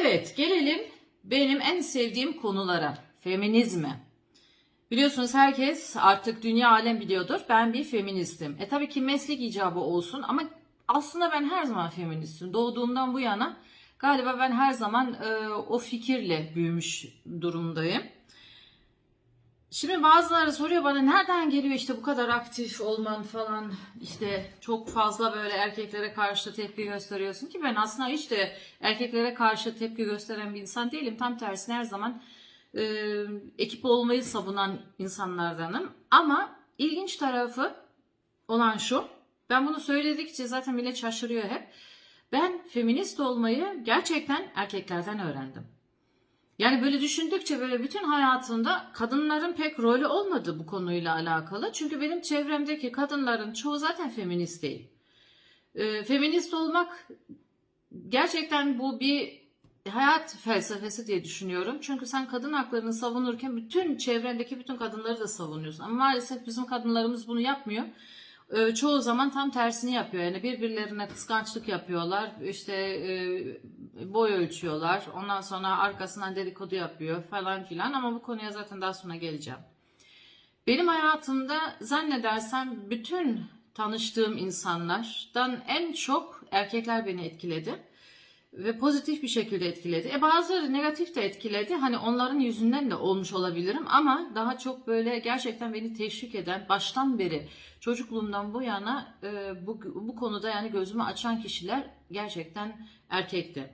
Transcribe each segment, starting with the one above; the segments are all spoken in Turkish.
Evet, gelelim benim en sevdiğim konulara. Feminizme. Biliyorsunuz herkes artık dünya alem biliyordur. Ben bir feministim. E tabii ki meslek icabı olsun ama aslında ben her zaman feministim. Doğduğumdan bu yana galiba ben her zaman e, o fikirle büyümüş durumdayım. Şimdi bazıları soruyor bana nereden geliyor işte bu kadar aktif olman falan işte çok fazla böyle erkeklere karşı tepki gösteriyorsun ki ben aslında hiç de erkeklere karşı tepki gösteren bir insan değilim. Tam tersine her zaman e, ekip olmayı savunan insanlardanım. Ama ilginç tarafı olan şu ben bunu söyledikçe zaten millet şaşırıyor hep. Ben feminist olmayı gerçekten erkeklerden öğrendim. Yani böyle düşündükçe böyle bütün hayatımda kadınların pek rolü olmadı bu konuyla alakalı. Çünkü benim çevremdeki kadınların çoğu zaten feminist değil. Ee, feminist olmak gerçekten bu bir hayat felsefesi diye düşünüyorum. Çünkü sen kadın haklarını savunurken bütün çevrendeki bütün kadınları da savunuyorsun. Ama maalesef bizim kadınlarımız bunu yapmıyor. Ee, çoğu zaman tam tersini yapıyor. Yani birbirlerine kıskançlık yapıyorlar. İşte e, boy ölçüyorlar. Ondan sonra arkasından dedikodu yapıyor falan filan. Ama bu konuya zaten daha sonra geleceğim. Benim hayatımda zannedersem bütün tanıştığım insanlardan en çok erkekler beni etkiledi. Ve pozitif bir şekilde etkiledi. E bazıları negatif de etkiledi. Hani onların yüzünden de olmuş olabilirim ama daha çok böyle gerçekten beni teşvik eden baştan beri çocukluğumdan bu yana e, bu, bu konuda yani gözümü açan kişiler gerçekten erkekti.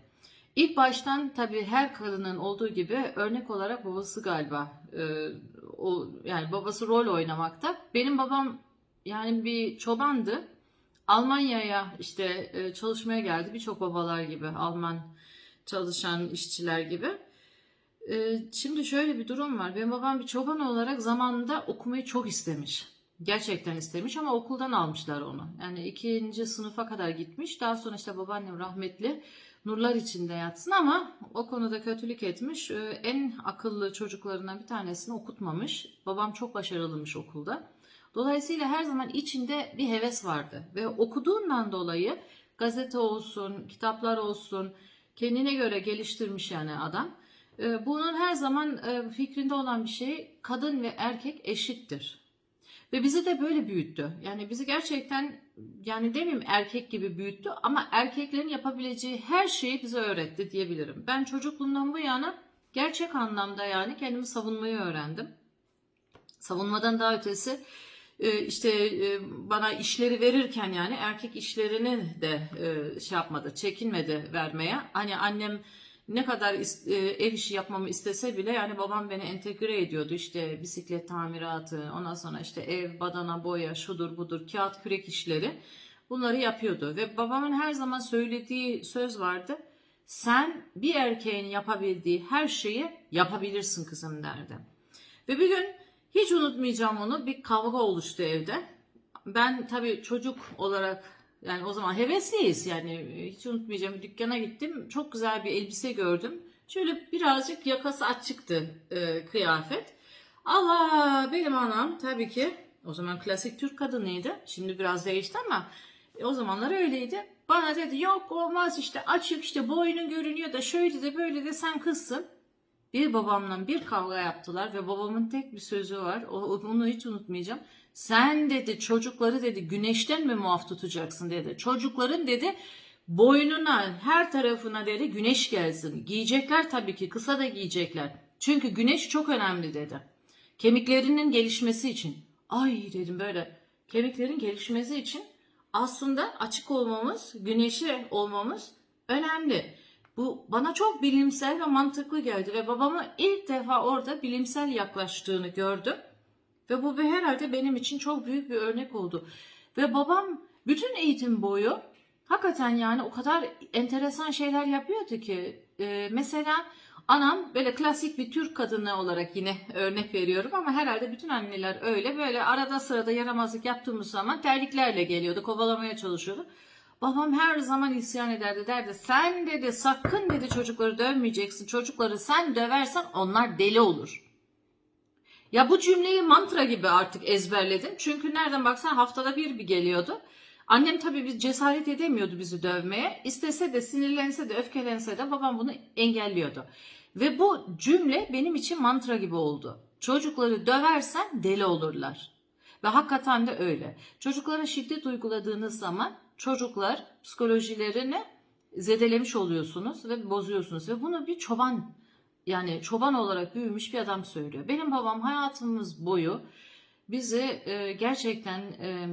İlk baştan tabii her kadının olduğu gibi örnek olarak babası galiba e, o yani babası rol oynamakta. Benim babam yani bir çobandı. Almanya'ya işte e, çalışmaya geldi birçok babalar gibi Alman çalışan işçiler gibi. E, Şimdi şöyle bir durum var. Benim babam bir çoban olarak zamanında okumayı çok istemiş. Gerçekten istemiş ama okuldan almışlar onu. Yani ikinci sınıfa kadar gitmiş. Daha sonra işte babaannem rahmetli nurlar içinde yatsın ama o konuda kötülük etmiş. Ee, En akıllı çocuklarından bir tanesini okutmamış. Babam çok başarılıymış okulda. Dolayısıyla her zaman içinde bir heves vardı. Ve okuduğundan dolayı gazete olsun, kitaplar olsun kendine göre geliştirmiş yani adam. Ee, Bunun her zaman e, fikrinde olan bir şey kadın ve erkek eşittir. Ve bizi de böyle büyüttü. Yani bizi gerçekten yani demeyeyim erkek gibi büyüttü ama erkeklerin yapabileceği her şeyi bize öğretti diyebilirim. Ben çocukluğumdan bu yana gerçek anlamda yani kendimi savunmayı öğrendim. Savunmadan daha ötesi işte e, bana işleri verirken yani erkek işlerini de e, şey yapmadı, çekinmedi vermeye. Hani annem ne kadar e, ev işi yapmamı istese bile yani babam beni entegre ediyordu. İşte bisiklet tamiratı, ondan sonra işte ev, badana, boya, şudur budur, kağıt kürek işleri bunları yapıyordu. Ve babamın her zaman söylediği söz vardı. Sen bir erkeğin yapabildiği her şeyi yapabilirsin kızım derdi. Ve bir gün hiç unutmayacağım onu bir kavga oluştu evde. Ben tabii çocuk olarak yani o zaman hevesliyiz yani hiç unutmayacağım dükkana gittim. Çok güzel bir elbise gördüm. Şöyle birazcık yakası açıktı e, kıyafet. Allah benim anam tabii ki o zaman klasik Türk kadınıydı. Şimdi biraz değişti ama e, o zamanlar öyleydi. Bana dedi yok olmaz işte açık işte boynun görünüyor da şöyle de böyle de sen kızsın. Bir babamla bir kavga yaptılar ve babamın tek bir sözü var. Onu hiç unutmayacağım. Sen dedi çocukları dedi güneşten mi muaf tutacaksın dedi. Çocukların dedi boynuna her tarafına dedi güneş gelsin. Giyecekler tabii ki kısa da giyecekler. Çünkü güneş çok önemli dedi. Kemiklerinin gelişmesi için. Ay dedim böyle kemiklerin gelişmesi için aslında açık olmamız, güneşi olmamız önemli. Bu bana çok bilimsel ve mantıklı geldi ve babama ilk defa orada bilimsel yaklaştığını gördüm. Ve bu herhalde benim için çok büyük bir örnek oldu. Ve babam bütün eğitim boyu hakikaten yani o kadar enteresan şeyler yapıyordu ki. Ee, mesela anam böyle klasik bir Türk kadını olarak yine örnek veriyorum ama herhalde bütün anneler öyle. Böyle arada sırada yaramazlık yaptığımız zaman terliklerle geliyordu, kovalamaya çalışıyordu. Babam her zaman isyan ederdi derdi sen dedi sakın dedi çocukları dövmeyeceksin. Çocukları sen döversen onlar deli olur. Ya bu cümleyi mantra gibi artık ezberledim. Çünkü nereden baksan haftada bir bir geliyordu. Annem tabii biz cesaret edemiyordu bizi dövmeye. İstese de sinirlense de öfkelense de babam bunu engelliyordu. Ve bu cümle benim için mantra gibi oldu. Çocukları döversen deli olurlar. Ve hakikaten de öyle. Çocuklara şiddet uyguladığınız zaman çocuklar psikolojilerini zedelemiş oluyorsunuz ve bozuyorsunuz. Ve bunu bir çoban yani çoban olarak büyümüş bir adam söylüyor. Benim babam hayatımız boyu bizi e, gerçekten e,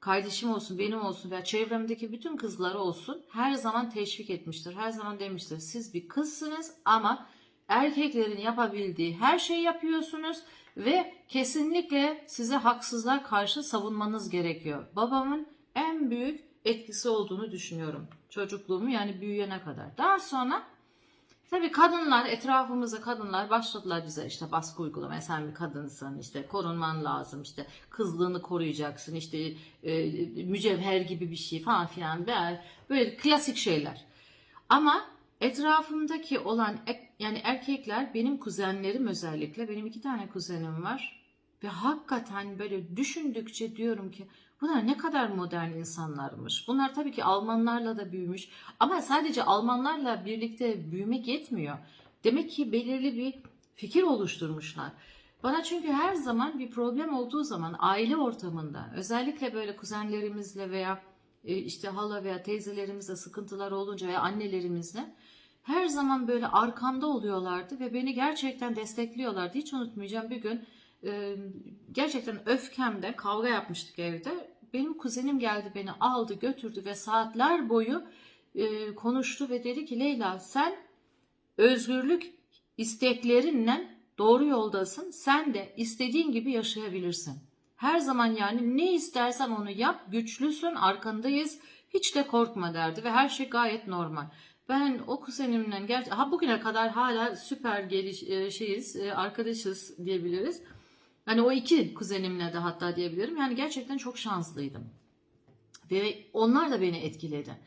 kardeşim olsun, benim olsun veya çevremdeki bütün kızları olsun her zaman teşvik etmiştir. Her zaman demiştir siz bir kızsınız ama erkeklerin yapabildiği her şeyi yapıyorsunuz ve kesinlikle size haksızlar karşı savunmanız gerekiyor. Babamın en büyük etkisi olduğunu düşünüyorum. Çocukluğumu yani büyüyene kadar. Daha sonra Tabii kadınlar etrafımızda kadınlar başladılar bize işte baskı uygulamaya sen bir kadınsın işte korunman lazım işte kızlığını koruyacaksın işte e, mücevher gibi bir şey falan filan böyle, böyle klasik şeyler. Ama etrafımdaki olan yani erkekler benim kuzenlerim özellikle benim iki tane kuzenim var ve hakikaten böyle düşündükçe diyorum ki bunlar ne kadar modern insanlarmış. Bunlar tabii ki Almanlarla da büyümüş ama sadece Almanlarla birlikte büyümek yetmiyor. Demek ki belirli bir fikir oluşturmuşlar. Bana çünkü her zaman bir problem olduğu zaman aile ortamında özellikle böyle kuzenlerimizle veya e, işte hala veya teyzelerimizle sıkıntılar olunca veya annelerimizle her zaman böyle arkamda oluyorlardı ve beni gerçekten destekliyorlardı. Hiç unutmayacağım bir gün e, gerçekten öfkemde kavga yapmıştık evde. Benim kuzenim geldi beni aldı götürdü ve saatler boyu e, konuştu ve dedi ki Leyla sen özgürlük isteklerinle doğru yoldasın. Sen de istediğin gibi yaşayabilirsin. Her zaman yani ne istersen onu yap, güçlüsün, arkandayız. Hiç de korkma derdi ve her şey gayet normal. Ben o kuzenimle gerçi ha bugüne kadar hala süper geliş e, şeyiz, e, arkadaşız diyebiliriz. Hani o iki kuzenimle de hatta diyebilirim. Yani gerçekten çok şanslıydım. Ve onlar da beni etkiledi.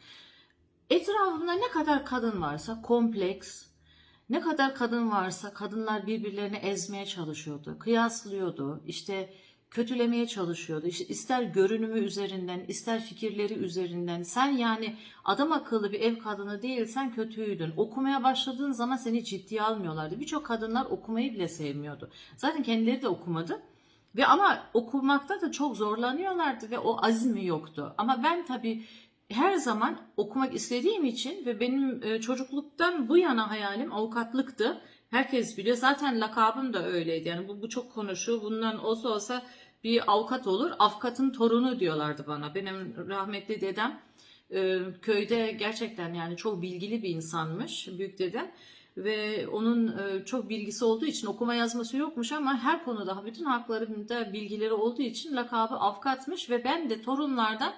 Etrafımda ne kadar kadın varsa kompleks, ne kadar kadın varsa kadınlar birbirlerini ezmeye çalışıyordu, kıyaslıyordu, işte kötülemeye çalışıyordu. İşte ister görünümü üzerinden, ister fikirleri üzerinden. Sen yani adam akıllı bir ev kadını değilsen kötüydün. Okumaya başladığın zaman seni ciddiye almıyorlardı. Birçok kadınlar okumayı bile sevmiyordu. Zaten kendileri de okumadı. Ve ama okumakta da çok zorlanıyorlardı ve o azmi yoktu. Ama ben tabii her zaman okumak istediğim için ve benim e, çocukluktan bu yana hayalim avukatlıktı. Herkes biliyor. Zaten lakabım da öyleydi. Yani bu, bu çok konuşuyor. Bundan olsa olsa bir avukat olur. Avukatın torunu diyorlardı bana. Benim rahmetli dedem e, köyde gerçekten yani çok bilgili bir insanmış. Büyük dedem ve onun e, çok bilgisi olduğu için okuma yazması yokmuş ama her konuda bütün haklarında bilgileri olduğu için lakabı avukatmış ve ben de torunlardan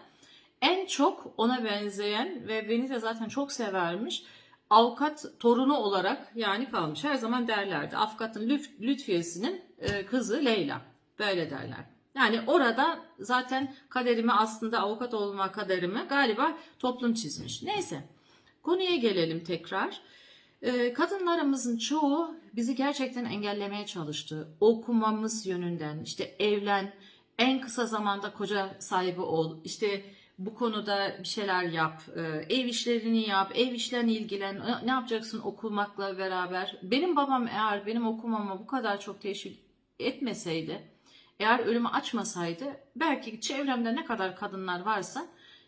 en çok ona benzeyen ve beni de zaten çok severmiş avukat torunu olarak yani kalmış. Her zaman derlerdi. Avukatın Lüf- Lütfiyesi'nin e, kızı Leyla. Böyle derler. Yani orada zaten kaderimi aslında avukat olma kaderimi galiba toplum çizmiş. Neyse konuya gelelim tekrar. E, kadınlarımızın çoğu bizi gerçekten engellemeye çalıştı. Okumamız yönünden işte evlen, en kısa zamanda koca sahibi ol, işte bu konuda bir şeyler yap, e, ev işlerini yap, ev işlerine ilgilen, ne- ne yapacaksın okumakla beraber. Benim babam eğer benim okumama bu kadar çok teşvik etmeseydi, eğer önümü açmasaydı belki çevremde ne kadar kadınlar varsa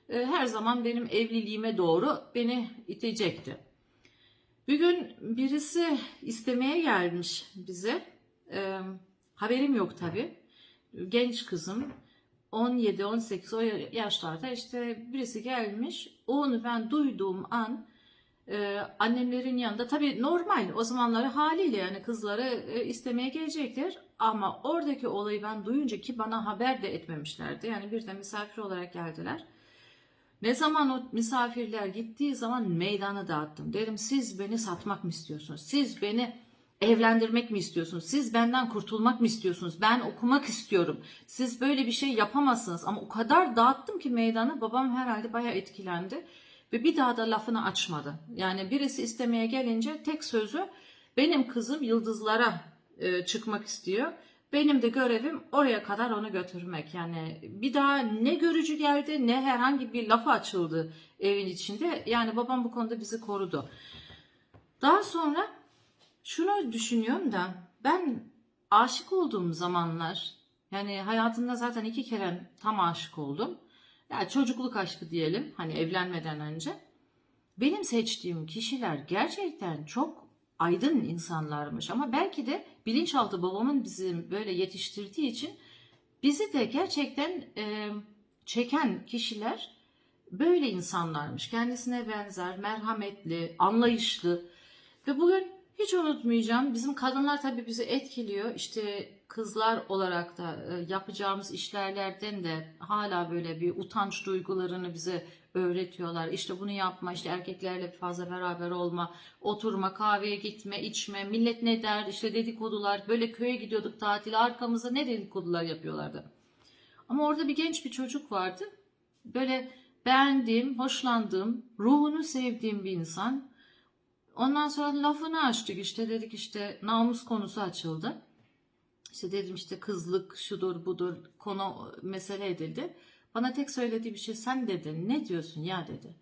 e, her zaman benim evliliğime doğru beni itecekti. Bir gün birisi istemeye gelmiş bize. E, haberim yok tabii. Genç kızım 17-18 o yaşlarda işte birisi gelmiş. Onu ben duyduğum an e, annemlerin yanında tabii normal o zamanları haliyle yani kızları e, istemeye gelecekler. Ama oradaki olayı ben duyunca ki bana haber de etmemişlerdi. Yani bir de misafir olarak geldiler. Ne zaman o misafirler gittiği zaman meydanı dağıttım. Dedim siz beni satmak mı istiyorsunuz? Siz beni evlendirmek mi istiyorsunuz? Siz benden kurtulmak mı istiyorsunuz? Ben okumak istiyorum. Siz böyle bir şey yapamazsınız. Ama o kadar dağıttım ki meydanı babam herhalde bayağı etkilendi. Ve bir daha da lafını açmadı. Yani birisi istemeye gelince tek sözü benim kızım yıldızlara e, çıkmak istiyor. Benim de görevim oraya kadar onu götürmek. Yani bir daha ne görücü geldi ne herhangi bir lafı açıldı evin içinde. Yani babam bu konuda bizi korudu. Daha sonra şunu düşünüyorum da ben aşık olduğum zamanlar yani hayatımda zaten iki kere tam aşık oldum. Yani çocukluk aşkı diyelim hani evlenmeden önce. Benim seçtiğim kişiler gerçekten çok aydın insanlarmış ama belki de bilinçaltı babamın bizi böyle yetiştirdiği için bizi de gerçekten e, çeken kişiler böyle insanlarmış. Kendisine benzer, merhametli, anlayışlı ve bugün hiç unutmayacağım. Bizim kadınlar tabii bizi etkiliyor. İşte kızlar olarak da e, yapacağımız işlerlerden de hala böyle bir utanç duygularını bize öğretiyorlar. İşte bunu yapma, işte erkeklerle fazla beraber olma, oturma, kahveye gitme, içme, millet ne der, işte dedikodular. Böyle köye gidiyorduk tatile arkamızda ne dedikodular yapıyorlardı. Ama orada bir genç bir çocuk vardı. Böyle beğendiğim, hoşlandığım, ruhunu sevdiğim bir insan. Ondan sonra lafını açtık işte dedik işte namus konusu açıldı. İşte dedim işte kızlık şudur budur konu mesele edildi. Bana tek söylediği bir şey sen dedi ne diyorsun ya dedi.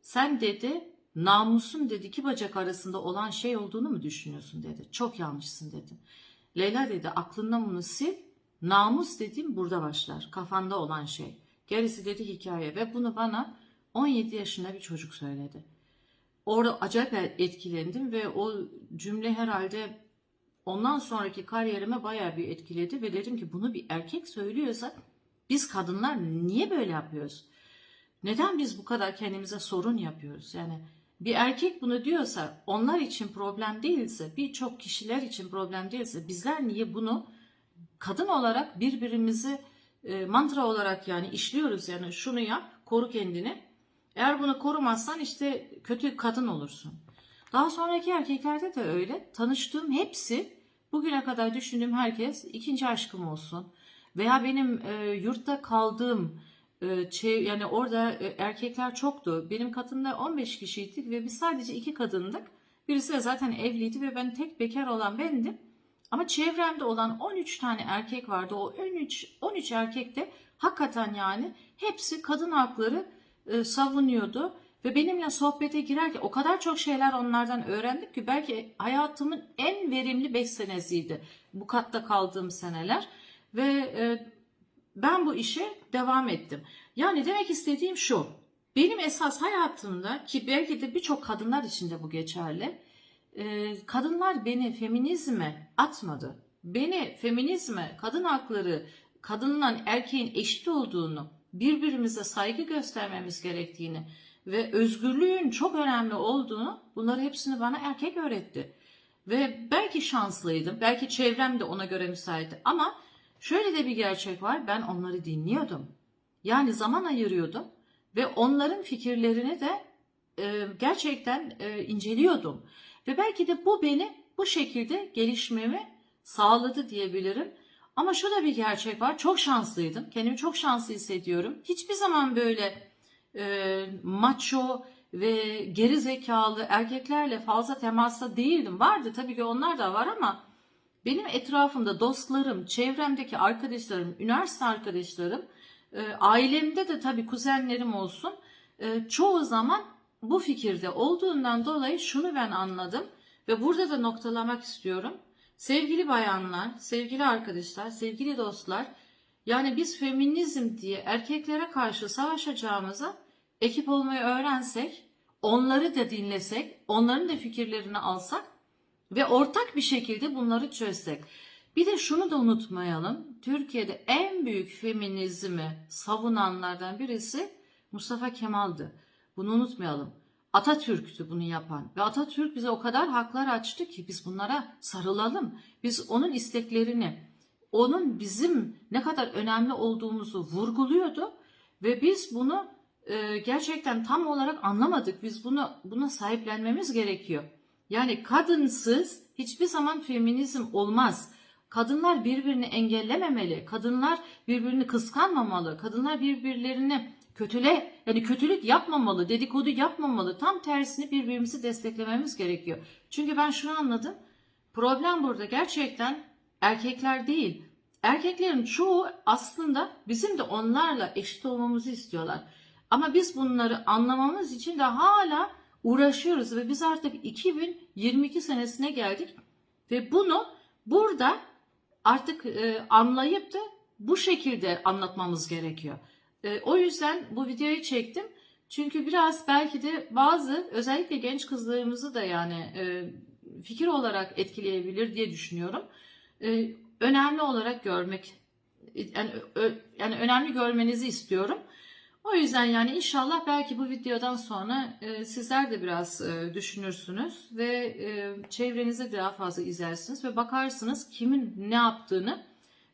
Sen dedi namusun dedi iki bacak arasında olan şey olduğunu mu düşünüyorsun dedi. Çok yanlışsın dedi. Leyla dedi aklından bunu sil. Namus dediğim burada başlar. Kafanda olan şey. Gerisi dedi hikaye ve bunu bana 17 yaşında bir çocuk söyledi. Orada acayip etkilendim ve o cümle herhalde ondan sonraki kariyerime bayağı bir etkiledi ve dedim ki bunu bir erkek söylüyorsa biz kadınlar niye böyle yapıyoruz? Neden biz bu kadar kendimize sorun yapıyoruz? Yani bir erkek bunu diyorsa onlar için problem değilse birçok kişiler için problem değilse bizler niye bunu kadın olarak birbirimizi e, mantra olarak yani işliyoruz yani şunu yap koru kendini. Eğer bunu korumazsan işte kötü kadın olursun. Daha sonraki erkeklerde de öyle. Tanıştığım hepsi bugüne kadar düşündüğüm herkes ikinci aşkım olsun. Veya benim e, yurtta kaldığım e, çev- yani orada e, erkekler çoktu. Benim katımda 15 kişiydik ve biz sadece iki kadındık. Birisi de zaten evliydi ve ben tek bekar olan bendim. Ama çevremde olan 13 tane erkek vardı. O 13 13 erkek de hakikaten yani hepsi kadın hakları e, savunuyordu ve benimle sohbete girerken o kadar çok şeyler onlardan öğrendim ki belki hayatımın en verimli 5 senesiydi bu katta kaldığım seneler ve e, ben bu işe devam ettim. Yani demek istediğim şu. Benim esas hayatımda ki belki de birçok kadınlar için de bu geçerli. e, kadınlar beni feminizme atmadı. Beni feminizme, kadın hakları, kadınla erkeğin eşit olduğunu, birbirimize saygı göstermemiz gerektiğini ve özgürlüğün çok önemli olduğunu bunları hepsini bana erkek öğretti. Ve belki şanslıydım, belki çevrem de ona göre müsaitti ama şöyle de bir gerçek var, ben onları dinliyordum. Yani zaman ayırıyordum ve onların fikirlerini de e, gerçekten e, inceliyordum. Ve belki de bu beni bu şekilde gelişmemi sağladı diyebilirim. Ama şu bir gerçek var. Çok şanslıydım. Kendimi çok şanslı hissediyorum. Hiçbir zaman böyle e, macho ve geri zekalı erkeklerle fazla temasta değildim. Vardı tabii ki onlar da var ama benim etrafımda dostlarım, çevremdeki arkadaşlarım, üniversite arkadaşlarım, e, ailemde de tabii kuzenlerim olsun. e, çoğu zaman bu fikirde olduğundan dolayı şunu ben anladım ve burada da noktalamak istiyorum. Sevgili bayanlar, sevgili arkadaşlar, sevgili dostlar, yani biz feminizm diye erkeklere karşı savaşacağımıza ekip olmayı öğrensek, onları da dinlesek, onların da fikirlerini alsak ve ortak bir şekilde bunları çözsek. Bir de şunu da unutmayalım. Türkiye'de en büyük feminizmi savunanlardan birisi Mustafa Kemal'dı. Bunu unutmayalım. Atatürk'tü bunu yapan ve Atatürk bize o kadar haklar açtı ki biz bunlara sarılalım. Biz onun isteklerini, onun bizim ne kadar önemli olduğumuzu vurguluyordu ve biz bunu e, gerçekten tam olarak anlamadık. Biz bunu buna sahiplenmemiz gerekiyor. Yani kadınsız hiçbir zaman feminizm olmaz. Kadınlar birbirini engellememeli. Kadınlar birbirini kıskanmamalı. Kadınlar birbirlerini kötüle yani kötülük yapmamalı, dedikodu yapmamalı. Tam tersini birbirimizi desteklememiz gerekiyor. Çünkü ben şunu anladım. Problem burada gerçekten erkekler değil. Erkeklerin çoğu aslında bizim de onlarla eşit olmamızı istiyorlar. Ama biz bunları anlamamız için de hala uğraşıyoruz ve biz artık 2022 senesine geldik ve bunu burada artık e, anlayıp da bu şekilde anlatmamız gerekiyor. E, o yüzden bu videoyu çektim. Çünkü biraz belki de bazı özellikle genç kızlarımızı da yani e, fikir olarak etkileyebilir diye düşünüyorum. E, önemli olarak görmek yani, ö- yani önemli görmenizi istiyorum. O yüzden yani inşallah belki bu videodan sonra e, sizler de biraz e, düşünürsünüz ve e, çevrenize daha fazla izlersiniz ve bakarsınız kimin ne yaptığını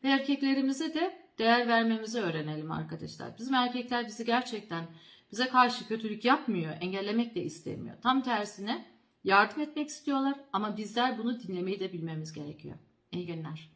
ve erkeklerimize de değer vermemizi öğrenelim arkadaşlar. Bizim erkekler bizi gerçekten bize karşı kötülük yapmıyor, engellemek de istemiyor. Tam tersine yardım etmek istiyorlar ama bizler bunu dinlemeyi de bilmemiz gerekiyor. İyi günler.